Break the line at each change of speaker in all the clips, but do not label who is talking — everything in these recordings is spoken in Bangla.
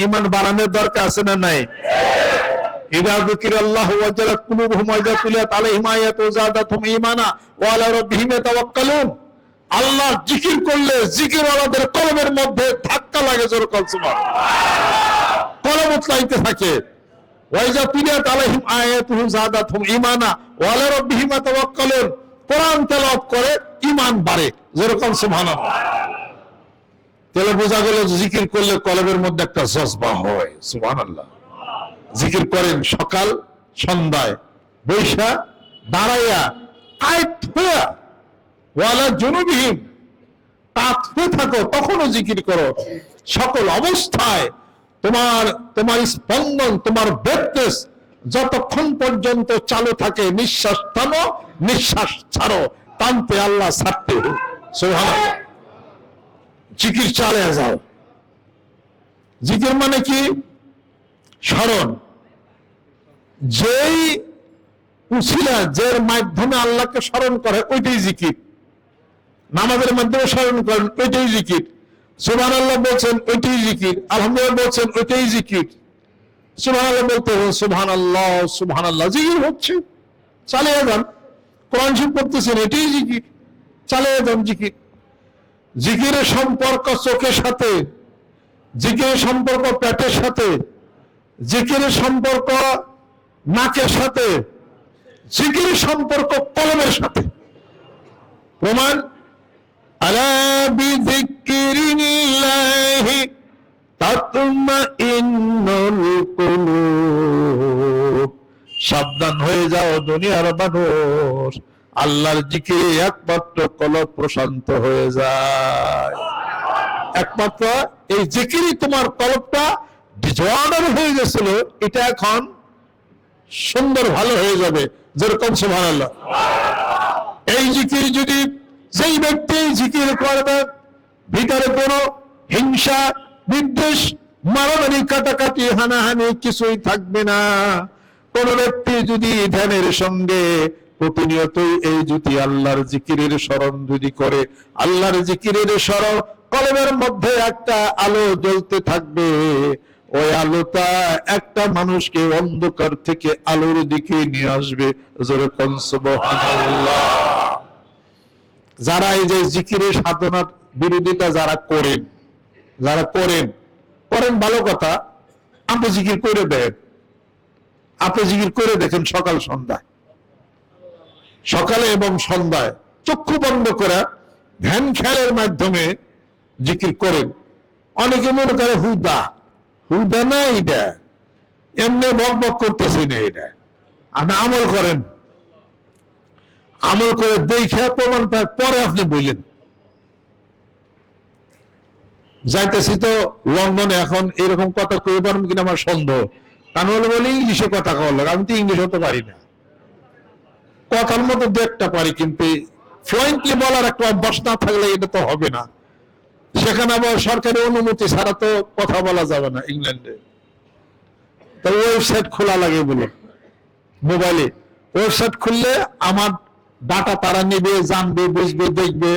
ইমান বাড়ানোর দরকার আছে না নাই? থাকে। কোরআন তেলাওয়াত করে ঈমান বাড়ে যেরকম সুবহানাল্লাহ। তাহলে বোঝা গেল জিকির করলে কলমের মধ্যে একটা জজবা হয়, সুবহানাল্লাহ। জিকির করেন সকাল, সন্ধ্যায়। বৈশা দাঁড়াইয়া জনুবিহীন থাকো, তখনও জিকির করো। সকল অবস্থায় তোমার তোমার স্পন্দন, তোমার বেদদেশ যতক্ষণ পর্যন্ত চালু থাকে, নিঃশ্বাস টানো নিঃশ্বাস ছাড়ো, টানতে আল্লাহ ছাড়তে সুবহানাল্লাহ। জিকির চালিয়ে যাও। জিকির মানে কি? স্মরণ। যেই উছিলা যে মাধ্যমে আল্লাহকে স্মরণ করে, ওইটাই জিকির। নামাজের মাধ্যমে স্মরণ করেন, ওইটাই জিকির। সুবহান আল্লাহ বলছেন, ওইটাই জিকির। আলহামদুলিল্লাহ বলছেন, ওইটাই জিকির। সুবহান আল্লাহ বলতে হবে সুবহান আল্লাহ সুবহান আল্লাহ জিকির হচ্ছে। চালিয়ে যান। কোরআন শরীফ পড়তেছেন, এটাই জিকির। চালিয়ে যান জিকির। জিকিরের সম্পর্ক চোখের সাথে, জিকিরের সম্পর্ক পেটের সাথে, জিকিরের সম্পর্ক নাকের সাথে, জিকিরের সম্পর্ক কলমের সাথে। প্রমাণ সাবধান হয়ে যাও দুনিয়ার মানুষ। আল্লাহর জিকিরে একমাত্র কলব প্রশান্ত হয়ে যায়। একমাত্র এই জিকিরই তোমার কলবটা ডিজর্ডার হয়ে গেছিল, এটা এখন সুন্দর ভালো হয়ে যাবে। যেরকম সুবহানাল্লাহ। এই জিকির যদি যেই ব্যক্তি জিকির করবে, ভিতরে কোনো হিংসা, বিদ্বেষ, মারামারি, কাটাকাটি, হানাহানি কিছুই থাকবে না। কোন ব্যক্তি যদি ধ্যানের সঙ্গে প্রতিনিয়তই এই যদি আল্লাহর জিকিরের স্মরণ যদি করে, আল্লাহর জিকিরের স্মরণ কলমের মধ্যে একটা আলো জ্বলতে থাকবে। ওই আলোটা একটা মানুষকে অন্ধকার থেকে আলোর দিকে নিয়ে আসবে। যারা এই যে জিকিরের সাধনার বিরোধিতা যারা করেন যারা করেন করেন ভালো কথা, আপনি জিকির করে দেন আপনি জিকির করে দেখেন সকাল সন্ধ্যায়। সকালে এবং সন্ধ্যায় চক্ষু বন্ধ করে ধ্যান খেয়ালের মাধ্যমে জিকির করেন। অনেকে মনে করে, হুদা হুদা না এটা? এমনি বক বক করতেছি না এটা? আপনি আমল করেন। আমল করে দেখে প্রমাণ পায় পরে আপনি বললেন। যাইতেছি তো লন্ডনে, এখন এরকম কথা কই পারব কিনা আমার সন্দেহ। কারণ বলে ইংলিশে কথা কওয়ার লাগে আমি তো ইংলিশ হতে পারি না। কথার মতো দু একটা পারি, কিন্তু ফ্লুয়েন্টলি বলার একটা অভ্যাস না থাকলে এটা তো হবে না। সেখানে আবার সরকারি অনুমতি ছাড়া তো কথা বলা যাবে না ইংল্যান্ডে। তো ওয়েবসাইট খোলা লাগে বলে মোবাইলে ওয়েবসাইট খুললে আমার ডাটা তারা নিবে, জানবে, বুঝবে, দেখবে।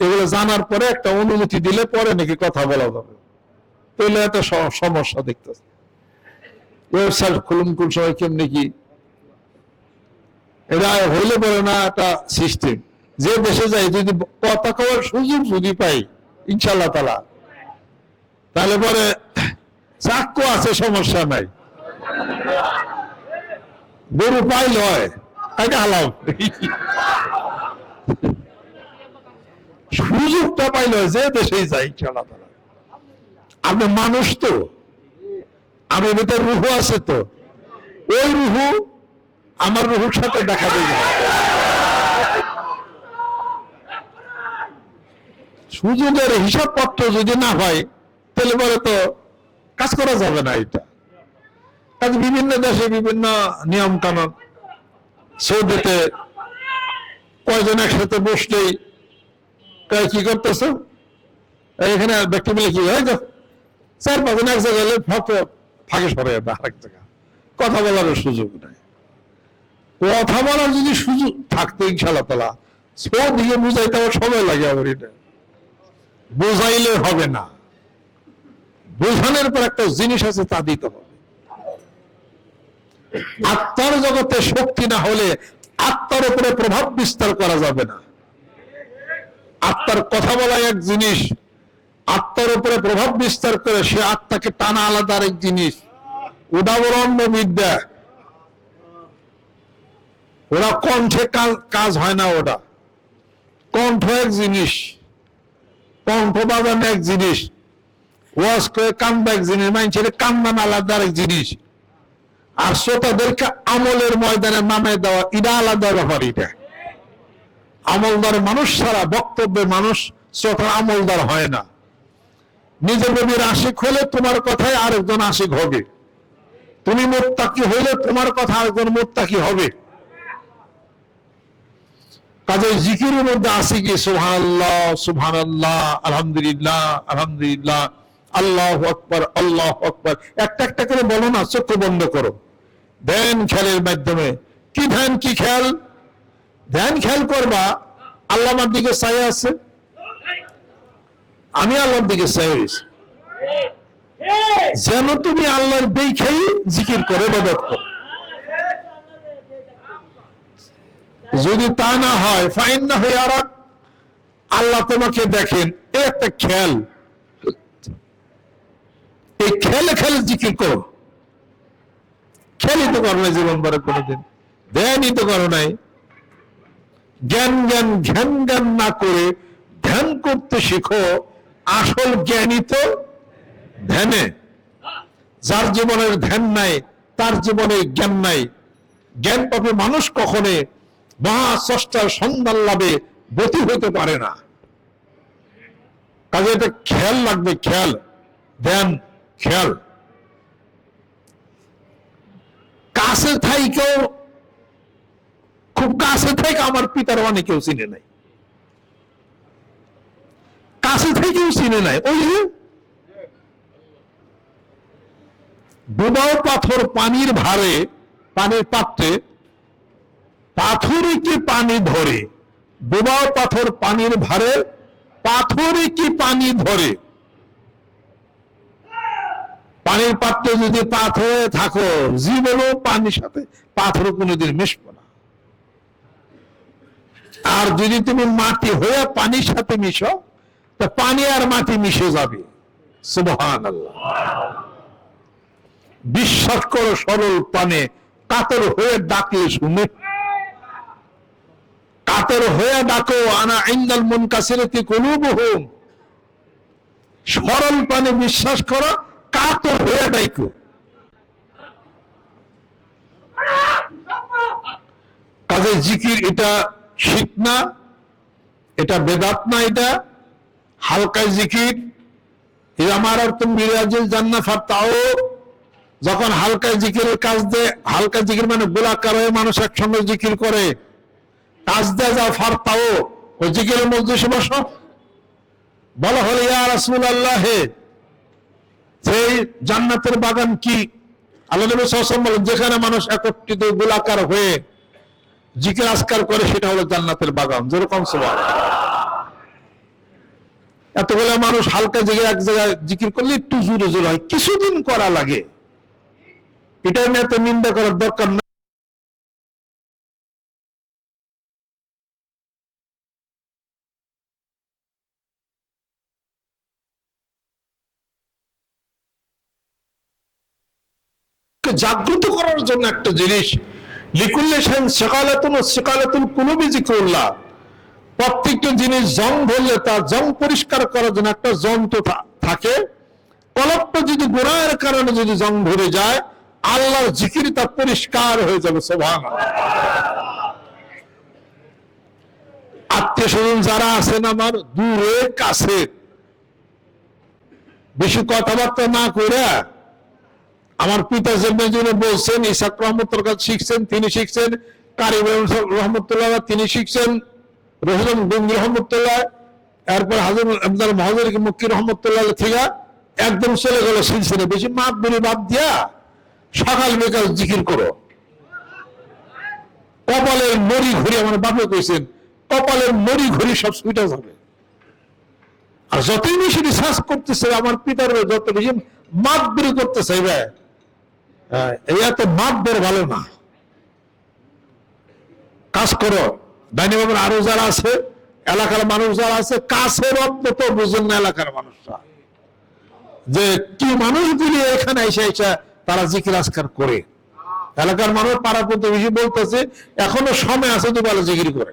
এগুলো জানার পরে একটা অনুমতি দিলে পরে নাকি কথা বলা যাবে। তাহলে একটা সমস্যা দেখতেছে। ওয়েবসাইট খুলুন কোন সময় কেমনি কি এটা হইলে পরে না একটা সিস্টেম যে দেশে যাই, যদি কথা সুযোগ যদি পাই ইনশাল্লাহ তালা। তাহলে পরে চাক্য আছে, সমস্যা নাই। গরু পাইল হয় হালাও। সুযোগটা পাইল যে দেশেই যাই ইনশাল্লাহ তালা। আপনি মানুষ তো আমি ভিতরে রুহু আছে তো। ওই রুহু আমার রুহুর সাথে দেখা দেবে সুযোগের হিসাবপত্র যদি না হয়, তাহলে পরে তো কাজ করা যাবে না এটা। কাজে বিভিন্ন দেশে বিভিন্ন নিয়ম কানুন সৌদিতে কয়জন একসাথে বসলেই কি করতেছো? এখানে ব্যক্তি মিলে কি হয়? তো চার পাঁচজন এক জায়গায় ফাঁকে সরে যাবে আরেক জায়গা কথা বলার সুযোগ নাই। কথা বলার যদি সুযোগ থাকতো ইনশাল্লাহ তালা সব দিকে বুঝাইতে আমার সময় লাগে আমার এটা। বোঝাইলে হবে না। বোঝানোর পর একটা জিনিস আছে তা দিতে হবে। আত্মার জগতে শক্তি না হলে আত্মার উপরে প্রভাব বিস্তার করা যাবে না। আত্মার কথা বলা এক জিনিস, আত্মার উপরে প্রভাব বিস্তার করে সে আত্মাকে টানা আলাদা এক জিনিস। উদাহরণ বিদ্যা। ওরা কণ্ঠে কাজ- হয় না ওটা। কণ্ঠ এক জিনিস, কণ্ঠ বাজান এক জিনিস, ওয়াজ করে কান্দা এক জিনিস মানুষের কান্দান আলাদা এক জিনিস। আর শ্রোতাদেরকে আমলের ময়দানে নামে দেওয়া, এটা আলাদা ব্যাপার এটা। আমলদার মানুষ ছাড়া বক্তব্যে মানুষ, শ্রোতার আমলদার হয় না। নিজের নবীর আশিক হলে তোমার কথায় আরেকজন আশিক হবে। তুমি মোত্তাকি হইলে তোমার কথা আরেকজন মোত্তাকি হবে। কাজে জিকিরের মধ্যে আছে কি, সুবহানাল্লাহ সুবহানাল্লাহ, আলহামদুলিল্লাহ আলহামদুলিল্লাহ, আল্লাহ আকবার আল্লাহ আকবার। একটা একটা করে বলো না চক্ষু বন্ধ করো। ধ্যান খেলের মাধ্যমে। কি ধ্যান, কি খেয়াল? ধ্যান খেয়াল করবা আল্লাহ আমার দিকে চাই আছে? আমি আল্লাহর দিকে চাই রয়েছি। যেন তুমি আল্লাহর দেখেই জিকির করে বদত করো। যদি তা না হয় ফাইন না হয়ে আর আল্লাহ তোমাকে দেখেন, এ একটা খেয়াল এই খেলে খেলে জিকির করো। খেলি তো করো না জীবন ভরে কোনোদিন। ধ্যানই তো করো নাই। জ্ঞান জ্ঞান ধ্যান জ্ঞান না করে ধ্যান করতে শিখো। আসল জ্ঞানই তো ধ্যানে। যার জীবনের ধ্যান নাই, তার জীবনে জ্ঞান নাই। জ্ঞান পাবে মানুষ কখনে মহা স্রষ্টার সন্ধান লাভে গতি হতে পারে না। কাজে এটা খেয়াল লাগবে, খেয়াল। ধ্যান খেয়াল। কাছে থাইকেও, খুব কাছে থেকে আমার পিতার অনেকেও চিনে নাই। কাছে থেকেও চিনে নাই। ওই ডুবাও পাথর পানির ভারে, পানির পাত্রে পাথরে কি পানি ধরে? ডুবাও পাথর পানির ভারে, পাথরে কি পানি ধরে? পানির পাত্রে যদি পাথরে থাকো, জীবনও পানির সাথে পাথর কোনোদিন মিশবো না। আর যদি তুমি মাটি হয়ে পানির সাথে মিশো, তা পানি আর মাটি মিশে যাবে। বিশ্বাস করো, সরল পানে কাতর হয়ে ডাকলে শুনে কাতর হয়ে ডাকো, আনা ইন্দাল মন কাসিরতি কুলুবুহুম। সরল পানে বিশ্বাস করো, কাতর হয়ে ডাকো। কাজে জিকির এটা শীত না এটা বেদাত না এটা হালকায় জিকির। আমার আর তুমি বিরাজিল জান্না ফাত্তাও যখন হালকা জিকিরের কাজ দেয়, হালকা জিকির মানে গোলাকার হয়ে মানুষ একসঙ্গে জিকির করে। জান্নাতের বাগান কি? আল্লাহ যেখানে মানুষ একত্রিত গোলাকার হয়ে জিকির আজকার করে, সেটা হলো জান্নাতের বাগান। যেরকম সুবহান। এতগুলো মানুষ হালকা জিকির এক জায়গায় জিকির করলে একটু জোরে জোরে হয়। কিছুদিন করা লাগে। এটা নিয়ে তো নিন্দা করার দরকার জাগ্রত করার জন্য একটা জিনিস। লিকুল্লেশন ও প্রত্যেকটা জিনিস ধরলে তার পরিষ্কার করার জন্য একটা যন্ত্র থাকে। যদি কারণে যদি ধরে যায় জিকির তা পরিষ্কার হয়ে যাবে আত্মীয় স্বজন যারা আছেন আমার দূরে কাছে। বেশি কথাবার্তা না করে আমার পিতা যিনি বলছেন, ইসাক রহমতুল্লাহ কাছে শিখছেন, তিনি শিখছেন, কারি ইব্রাহিম সাহেব রহমতুল্লাহ, তিনি শিখছেন রহিম গঙ্গি রহমতুল্লাহ, এরপর হাজর আবদাল মহাজর মুক্তি রহমতুল্লাহ থেকে একদম চলে গেল সিলসিলে। বেশি মাপ বলি বাদ দিয়া সকাল বিকাল জিকির করো। কপালের মরি ঘুরি আমার বাপে কইছেন, কপালের মরি ঘুরি সব সুইটা যাবে। আর যতই বেশি রিসার্চ করতেছে, আমার পিতার যত বেশি মাপ বের করতে চাইবে ভালো না। কাজ করো আরও যারা আছে, এলাকার মানুষ যারা আছে, কাছের অন্তত বুঝেন না এলাকার মানুষরা। যে কি মানুষগুলি এখানে এসে এসে তারা জিকির আজকার করে। এলাকার মানুষ পাড়া প্রতিবেশী বলতেছে, এখনও সময় আছে দুবেলা জিকির করে।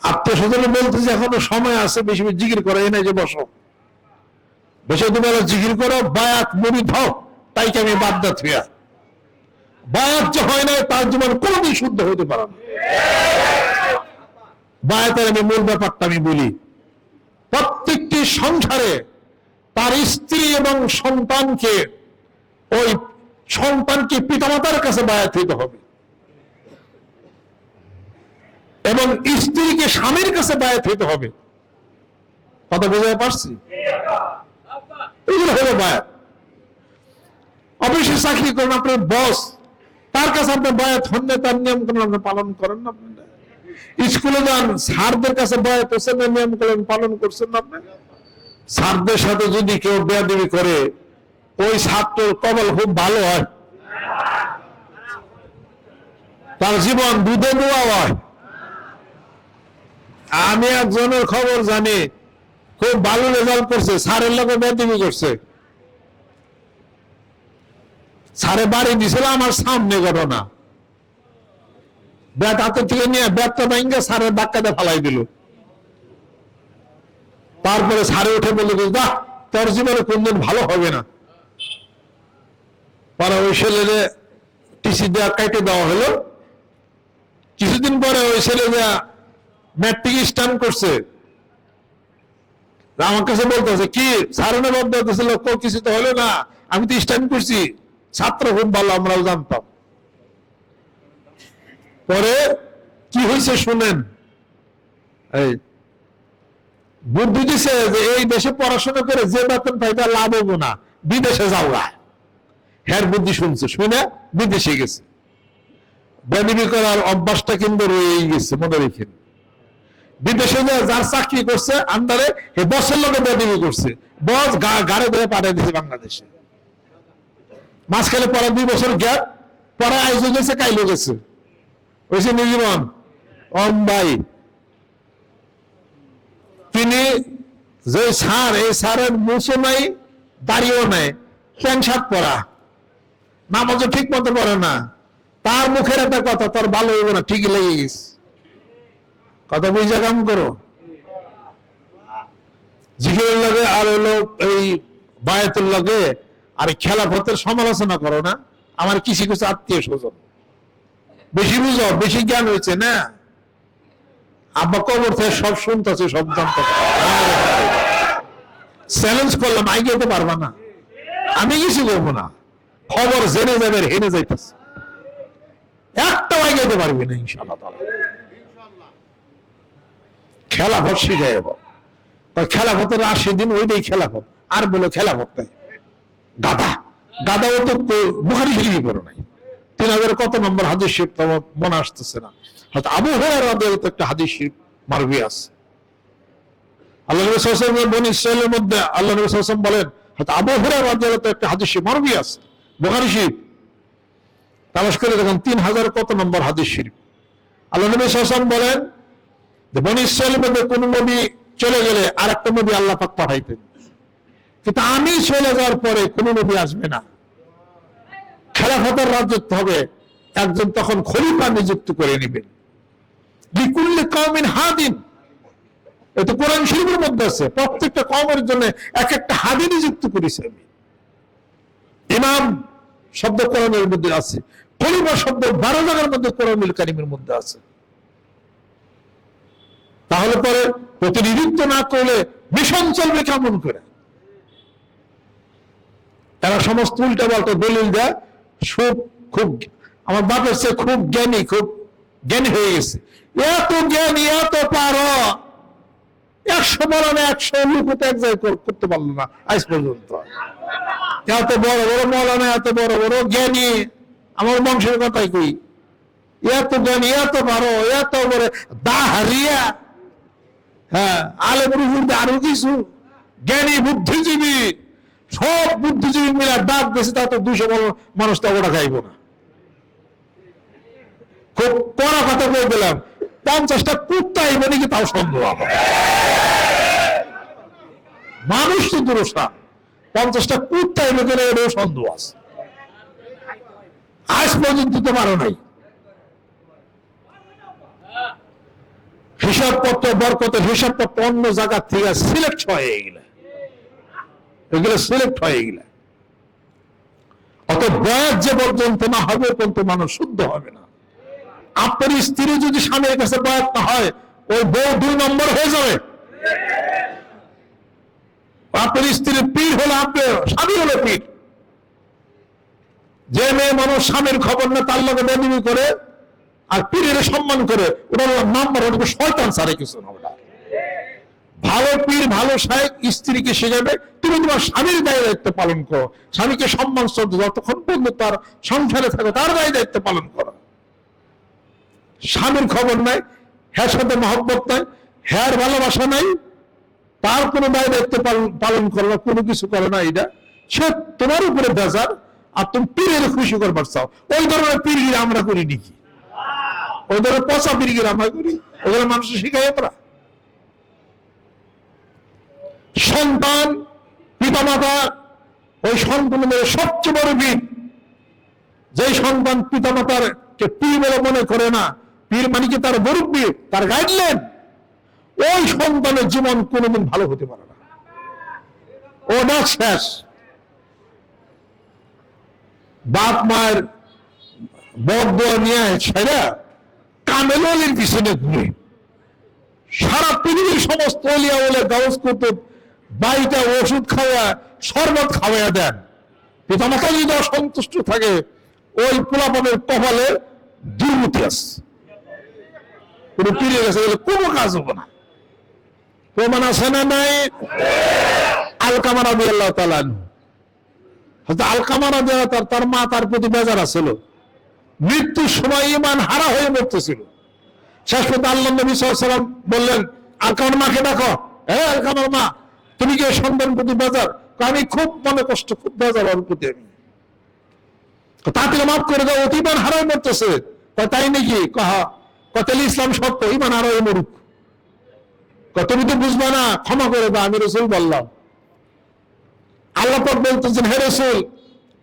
আত্মীয় বলতেছে, এখনও সময় আছে বেশি বেশি জিকির করে এনে যে বসো। বসে দুবেলা জিকির করো, বায়াত মুড়ি ধাও তাইকে আমি বাদ দা থুয়া বায়াত যে হয় না তার জীবন কোনোদিন শুদ্ধ হতে পারে না। বায়াতের আমি মূল ব্যাপারটা আমি বলি, প্রত্যেকটি সংসারে তার স্ত্রী এবং সন্তানকে, ওই সন্তানকে পিতামাতার কাছে বায়াত হইতে হবে। এবং স্ত্রীকে স্বামীর কাছে বায়াত হইতে হবে। কথা বোঝাতে পারছি? এগুলো হলো বায়াত। অফিসে চাকরি করেন আপনার বস, তার কাছে আপনি বায়াত হন না, তার নিয়ম কানুন আপনি পালন করেন না আপনি। স্কুলে যান, স্যারদের কাছে বয়াত হোসেন নিয়ম কানুন পালন করছেন না আপনি। স্যারদের সাথে যদি কেউ বেয়াদবি করে, ওই ছাত্রের কবল খুব ভালো হয়। তার জীবন দুধে দোয়া হয়। আমি একজনের খবর জানি খুব ভালো রেজাল্ট করছে স্যারের লোকে বেদিবি করছে। স্যারে বাড়ি দিছিল আমার সামনে ঘটনা। ব্যাট হাতে থেকে নিয়ে ব্যাটটা ভেঙে স্যারের ধাক্কাতে ফালাই দিল। তারপরে স্যারে উঠে বলল যে, বাহ তোর জীবনে কোনদিন ভালো হবে না। পরে ওই ছেলে টিসি দেওয়া কাইটে দেওয়া হলো। কিছুদিন পরে ওই ছেলে ম্যাট্রিক স্টান করছে। আমার কাছে বলতেছে, কি? সারনে বাদ দিয়েছিল কিছু তো হলো না। আমি তো স্ট্যান্ড করছি। ছাত্র খুব ভালো, আমরাও জানতাম। পরে কি হয়েছে শুনেন? এই বুদ্ধি দিছে যে এই দেশে পড়াশোনা করে যে বেতন পাই তার লাভ হব না, বিদেশে যাও গা। হ্যার বুদ্ধি শুনছে, শুনে বিদেশে গেছে। বেনিবি করার অভ্যাসটা কিন্তু রয়েই গেছে, মনে রেখেন। বিদেশে যার চাকরি করছে আন্ডারে বসের লোকে বেদিবি করছে। বস গাড়ে ধরে পাঠিয়ে দিয়েছে বাংলাদেশে। মাঝখানে পরে দুই বছর গ্যাপ, পরে আইজো গেছে কাইলো গেছে। ভাই তিনি যে সার, এই সারের মুসো নাই, দাড়িও নাই, প্যান্ট শার্ট নামাজও ঠিক মতো পড়ে না। তার মুখের একটা কথা, তোর ভালো হইব না, ঠিকই লেগে গেছে। কথা বুঝে কাম করো। জিকিরের লগে আর হলো এই বায়াতের লগে আর খেলাফতের সমালোচনা করো না। আমার কিছু কিছু আত্মীয় স্বজন। বেশি বুঝো, বেশি জ্ঞান হয়েছে না? আব্বা কবর থেকে সব শুনতেছে, সব চ্যালেঞ্জ করলাম আই যেতে পারবা না। আমি কিছু করব না। খবর জেনে যাবে, হেনে যাইতেছে। একটা আই যেতে পারবি না, ইনশাআল্লাহ তাআলা। খেলাফত শিখে খেলাফতের আশি দিন ওইটাই খেলাফত, আর বলে খেলাফত নাই। গাদা গাদা ও তো বুহারি শরীফ করো নাই। তিন হাজার কত নম্বর হাদিস শরীফ তোমার মনে আসতেছে না। হয়তো আবু হরার তো একটা হাদিস শরীফ মারবি আছে। আল্লাহ নবী মধ্যে আল্লাহ নবী বলেন, হয়তো একটা মারবি আছে। তামাশ করে দেখুন, তিন হাজার কত নম্বর হাদিস আল্লাহ নবী বলেন বনি মধ্যে কোন নবী চলে গেলে আর একটা নবী পাঠাইতেন। কিন্তু আমি চলে যাওয়ার পরে কোন নবী আসবে না। খেলাফতের রাজত্ব হবে, একজন তখন খলিফা নিযুক্ত করে হাদিন। কোরআন মধ্যে আছে, প্রত্যেকটা কমের জন্য এক একটা হাদি নিযুক্ত করেছে আমি। ইমাম শব্দ কোরআনের মধ্যে আছে, খলিফা শব্দ বারো জায়গার মধ্যে কোরআনুল কারিমের মধ্যে আছে। তাহলে পরে প্রতিনিধিত্ব না করলে মিশন চলবে কেমন করে? তারা সমস্ত উল্টা পাল্টা দলিল দেয়, খুব খুব, আমার বাপের সে খুব জ্ঞানী খুব জ্ঞানী হয়ে গেছে। এত জ্ঞানী, এত পারো, একশো না একশো লুকুত এক জায়গায় করতে পারল না আজ পর্যন্ত। এত বড় বড় মৌলানা, এত বড় বড় জ্ঞানী, আমার বংশের কথাই কই। এত জ্ঞানী, এত পারো, এত বড়, দাহারিয়া। হ্যাঁ আলে মুরুফুরতে আরও কিছু। জ্ঞানী, বুদ্ধিজীবী, সব বুদ্ধিজীবী মিলে ডাক দিয়েছে তা তো দুশো মানুষ তো ওটা খাইব না। খুব কড়া কথা বলে দিলাম, পঞ্চাশটা কুত্তা আইবে নাকি তাও আমার মানুষ তো দুরসা, পঞ্চাশটা কুত্তা আইবে গেলে এটাও সন্দেহ আছে। আজ পর্যন্ত তো পারো নাই। হিসাবপত্র, বরকতের হিসাবপত্র অন্য জায়গা থেকে সিলেক্ট হয়ে গেলে। এগুলো সিলেক্ট হয়ে গেলে। অত বয়স যে পর্যন্ত না হবে পর্যন্ত মানুষ শুদ্ধ হবে না। আপনার স্ত্রী যদি স্বামীর কাছে বয়স না হয়, ওই বউ দুই নম্বর হয়ে যাবে। আপনার স্ত্রীর পীর হলো আপনার স্বামী হলো পীর। যে মেয়ে মানুষ স্বামীর খবর না, তার লগে বেদিমি করে আর পীরের সম্মান করে নাম্বার ওটা শয়তান সারে কিছু না ভালো পীর, ভালো সাহেব স্ত্রীকে শেখাবে। তুমি তোমার স্বামীর দায় দায়িত্ব পালন করো। স্বামীকে সম্মান, শ্রদ্ধা যতক্ষণ পর্যন্ত তার সংসারে থাকো তার দায় দায়িত্ব পালন করো। স্বামীর খবর নাই, হ্যার সাথে মহব্বত নাই, হ্যার ভালোবাসা নাই, তার কোনো দায় দায়িত্ব পালন- পালন করে না কোনো কিছু করে না এটা। সে তোমার উপরে বেজার, আর তুমি পীরের খুশি করবার চাও। ওই ধরনের পীর আমরা করি, নাকি? ওই ধরনের পচা পীরগিরি আমরা করি ওগুলো মানুষের শিখাই আমরা সন্তান, পিতামাতা, ওই সন্তানের সবচেয়ে বড় বীর। যে সন্তান পিতামাতার কে পীর বলে মনে করে না, পীর মানে কি তার মুরব্বী তার গাইডলাইন ওই সন্তানের জীবন কোনোদিন ভালো হতে পারে না। ও ওটা শেষ। বাপ মায়ের বদয়া নিয়ে সেরা কামেলের পিছনে ঘুরে সারা পৃথিবীর সমস্ত অলিয়া বলে গাউস ওষুধ খাওয়া, শরবত খাওয়াইয়া দেন। পিতামাতা যদি অসন্তুষ্ট থাকে, ওই পোলাপনের কপালে দুর্নীতি আছে। কোনো কাজ হবে না। প্রমাণ আছে না নাই? আলকামার আবি আল্লাহ তালান আলকামার তার তার মা তার প্রতি বেজার আছিল। মৃত্যুর সময় ইমান হারা হয়ে মরতেছিল। শেষ পর্যন্ত আল্লাহ নবী সাল্লাম বললেন আলকামার মাকে দেখো হ্যাঁ আলকামার মা, তুমি কি সন্তান প্রতি বেজার? আমি খুব মনে কষ্ট, খুব বেজার প্রতি আমি। তাকে মাফ করে দাও, অতি ইমান হারাই মরতেছে। তাই নাকি? কহা কতল ইসলাম সত্য ইমান হারাই মরুক। তুমি তো বুঝবা না, ক্ষমা করে দাও, আমি রসুল বললাম। আল্লাহ বলতেছেন, হে রসুল,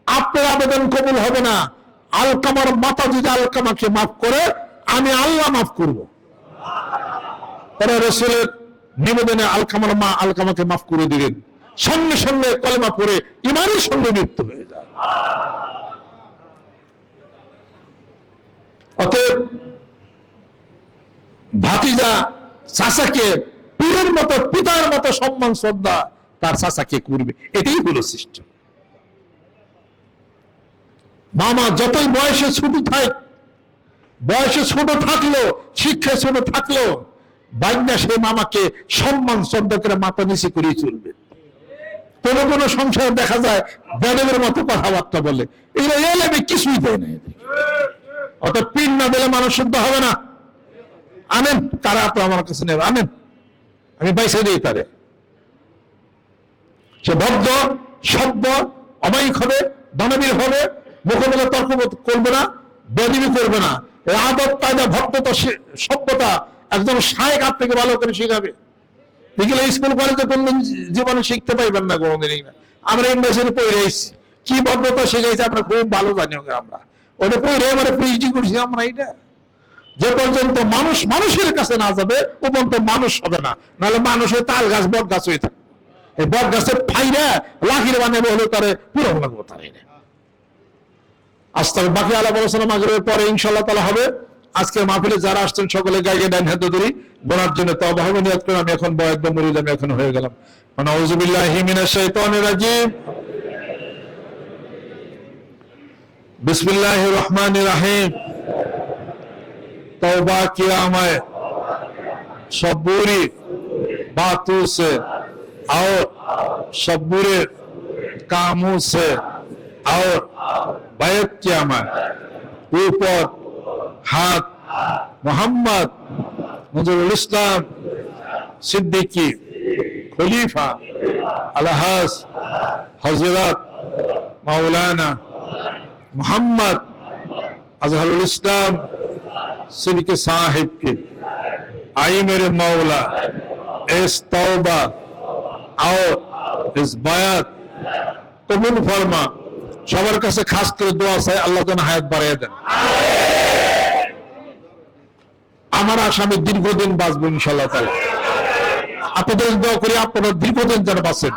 আপনার আবেদন কবুল হবে না। আলকামার মাতা যদি আলকামাকে মাফ করে, আমি আল্লাহ মাফ করব। পরে রসুলের নিবেদনে আলকামার মা আলকামাকে মাফ করে দিলেন। সঙ্গে সঙ্গে কলেমা পড়ে ইমানের সঙ্গে মৃত্যু হয়ে যায়। অতএব ভাতিজা চাচাকে পীরের মতো, পিতার মতো সম্মান, শ্রদ্ধা তার চাচাকে করবে। এটাই হলো সিস্টেম। মামা, যতই বয়সে ছোট থাক, বয়সে ছোট থাকল শিক্ষা ছোট থাকল বান্যা সে মামাকে সম্মান শ্রদ্ধা করে মাথা নিচে করিয়ে চলবে। কোন কোন সংসারে দেখা যায় বেদবের মতো কথাবার্তা বলে। এগুলো এলেমে কিছুই দেয় না। অত পিন না দিলে মানুষ শুদ্ধ হবে না। আনেন তারা আপনি আমার কাছে নেবে? আনেন। আমি পয়সা দিই তারে। সে ভদ্র, সভ্য, অমায়িক হবে দানবীর হবে মুখোমুখি তর্ক করবে না, বেদিবি করবে না। আদব কায়দা, ভক্ততা সভ্যতা একজন শায়েক আপনাকে ভালো করে শেখাবে। এগুলো স্কুল, কলেজে কোনদিন জীবনে শিখতে পাইবেন না কোনোদিনই। না আমরা ইউনিভার্সিটি পড়ে এসেছি। কি ভদ্রতা শিখেছি আমরা খুব ভালো জানি ওকে আমরা। ওটা পড়ে আমরা পিএইচডি করছি আমরা এটা যে পর্যন্ত মানুষ মানুষের কাছে না যাবে, ও পর্যন্ত মানুষ হবে না। নাহলে মানুষের তাল গাছ, বট গাছ হয়ে থাকে এই বট গাছের ফাইরা লাখির বানাবে হলে তারে পুরো লাগবো তার এনে আস্তে বাকি আলাপ আলোচনা মাগরের পরে ইনশাল্লাহ তালা হবে আজকে মাহফিলে যারা আসছেন সকলে গাইকে ডান হাতে ধরি বোনার জন্য তো অভাব নিয়ত করে আমি এখন বয় একদম মরিদ আমি এখন হয়ে গেলাম মানে নওজুবিল্লাহ হিমিনের শৈতানির রাজিম बिस्मिल्लाह रहमान रहीम तौबा किया मैं सब बुरी बातों से और सब बुरे कामों से और बैत किया मैं ऊपर हाथ मोहम्मद नजरुल इस्लाम সিদ্দিকী খলিফা আলহাস হজরত মাওলানা মোহাম্মদ আজহারুল ইসলাম सिल्क साहिब के आई मेरे मौला इस तौबा और इस बायात কবুল ফরমা সবার কাছে খাস করে দোয়া চাই, আল্লাহ যেন হায়াত বাড়িয়ে দেন। আমার আসামি দীর্ঘদিন বাঁচবো ইনশাল্লাহ তালা আপনাদের দোয়া করি, আপনারা দীর্ঘদিন যেন বাঁচেন।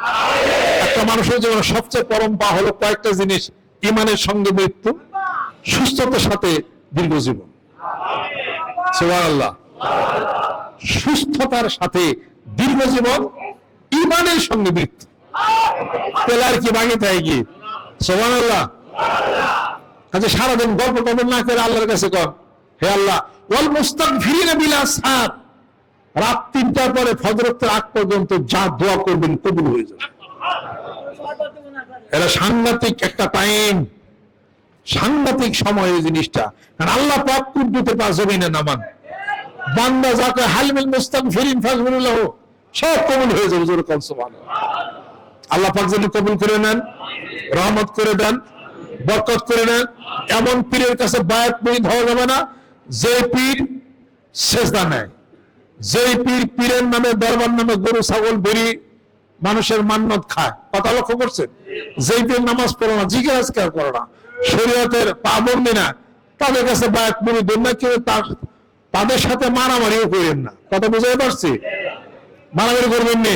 একটা মানুষের জীবনে সবচেয়ে পরম পা হলো কয়েকটা জিনিস, ইমানের সঙ্গে মৃত্যু, সুস্থতার সাথে দীর্ঘ জীবন। সুবহানাল্লাহ। সুস্থতার সাথে দীর্ঘ জীবন, ইমানের সঙ্গে মৃত্যু। তেলার কি বাকি থাকে কি? আচ্ছা সারাদিন গল্প না করে আল্লাহর কাছে কর। হে আল্লাহ, ওয়াল মুস্তাগফিরিনা বিল আসহার রাত তিনটার পরে আগ পর্যন্ত যা দোয়া করবেন কবুল হয়ে যাবে। সাংঘাতিক একটা টাইম সাংঘাতিক সময় এই জিনিসটা। কারণ আল্লাহ পাক কুদ্দুতে পা জমিনে নামান। বান্দা যাকে হালমিল মুস্তাক ফিরিন ফাজমুল্লাহ সব কবুল হয়ে যাবে জোরে সুবহানাল্লাহ। আল্লাহ পাক যেন কবুল করে নেন, রহমত করে দেন, বরকত করে নেন, এমন পীরের কাছে বায়াত মুরিদ হওয়া যাবে না যে পীর সেজদা নেয়। যেই পীর পীরের নামে, দরবার নামে গরু, ছাগল, বেরি মানুষের মান্নত খায়। কথা লক্ষ্য করছেন? যেই পীর নামাজ পড়ো না, জিজ্ঞাসা করো না। শরীয়তের পাবন্দি না, তাদের কাছে বায়াত মুড়ি দেন না কেউ তার তাদের সাথে মারামারিও করেন না। কথা বুঝতে পারছি? মারামারি করবেন নি?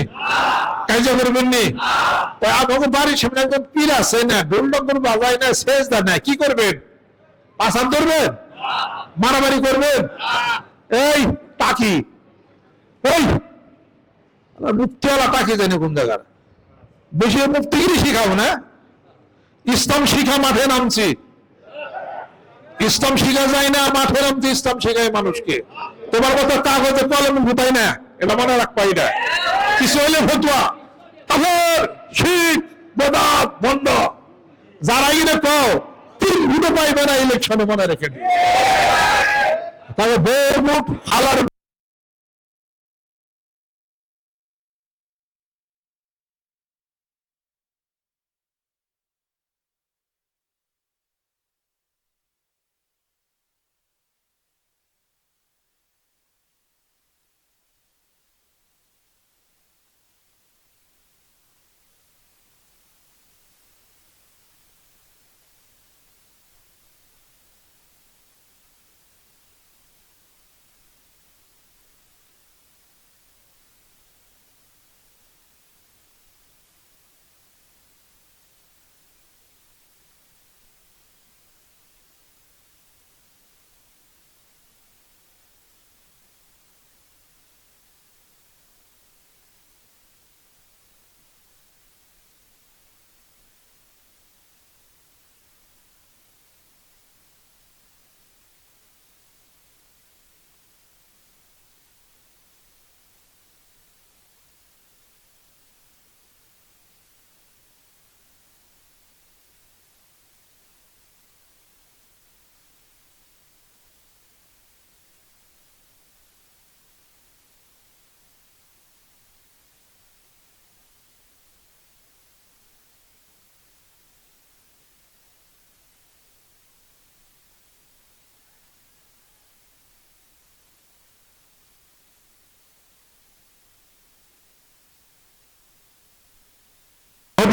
কাজা করবেন নি? আপনাকে বাড়ির সামনে একজন পীর আছে না ডোলডঙ্গর বাজায় না শেষ দা না কি করবেন? পাশান ধরবেন? মারামারি করবেন? এই টাকি এই! মুক্তিওয়ালা টাকি জানি কোন জায়গার? বেশি মুক্তিগিরি শিখাবো না। ইসলাম শিখা মাঠে নামছি। ইসলাম শিখা যায় না, মাঠে নামছি, ইসলাম শেখায় মানুষকে। তোমার মতো কাগজে কলম ভুতাই না। এটা মনে রাখবা না। কিছু হলে ফতুয়া। তারপর শিখ বেদাত, বন্ধ। যারা ইলে কও, তিন ভুটো পাইবে না ইলেকশনে মনে রেখে দিই তাহলে বোর মুখ, হালার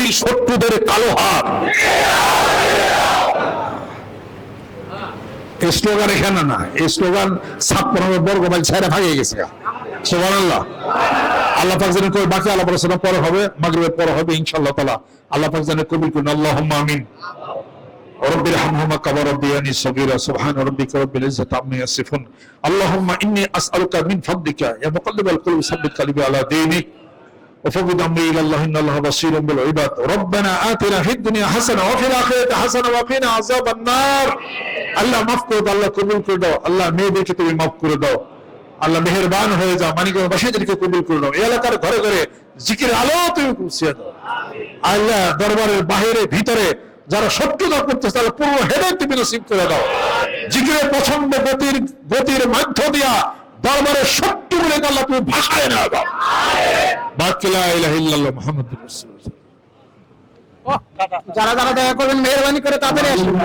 নবী শত্রুদের কালো হাত এই স্লোগান এখানে না এই স্লোগান ছাপ্পান্ন বর্গ মাইল ছেড়ে ভাগিয়ে গেছে সোহান আল্লাহ আল্লাহ পাক যেন করে বাকি আল্লাহ পড়াশোনা পরে হবে মাগরিবের পরে হবে ইনশাআল্লাহ তালা আল্লাহ পাক যেন কবির করুন আল্লাহ আমিন رب ارحمهما كما ربياني صغيرا سبحان ربك رب العزة عما يصفون اللهم إني أسألك من فضلك يا مقلب القلوب ثبت قلبي على دينك وفوض امري الى الله ان الله بصير بالعباد ربنا اتنا في الدنيا حسنه وفي الاخره حسنه وقنا عذاب النار আল্লাহ মাফ করে দাও আল্লাহ কবুল করে দাও আল্লাহ মেয়েদেরকে তুমি মাফ করে দাও আল্লাহ মেহেরবান হয়ে যাও মানিকগঞ্জ বাসীদেরকে কবুল করে দাও এই এলাকার ঘরে ঘরে জিকির আলো তুমি পৌঁছিয়ে দাও আল্লাহ দরবারের বাহিরে ভিতরে যারা শত্রুতা করতেছে তারা পুরো হেডে তুমি নসিব করে দাও জিকিরের পছন্দ গতির গতির মধ্য দিয়া দরবারের শত্রু কবুলেকে আল্লাহ তুমি ভাষায় না দাও
যারা যারা দেখা করবেন মেহরবানি করে তাদের আসুন.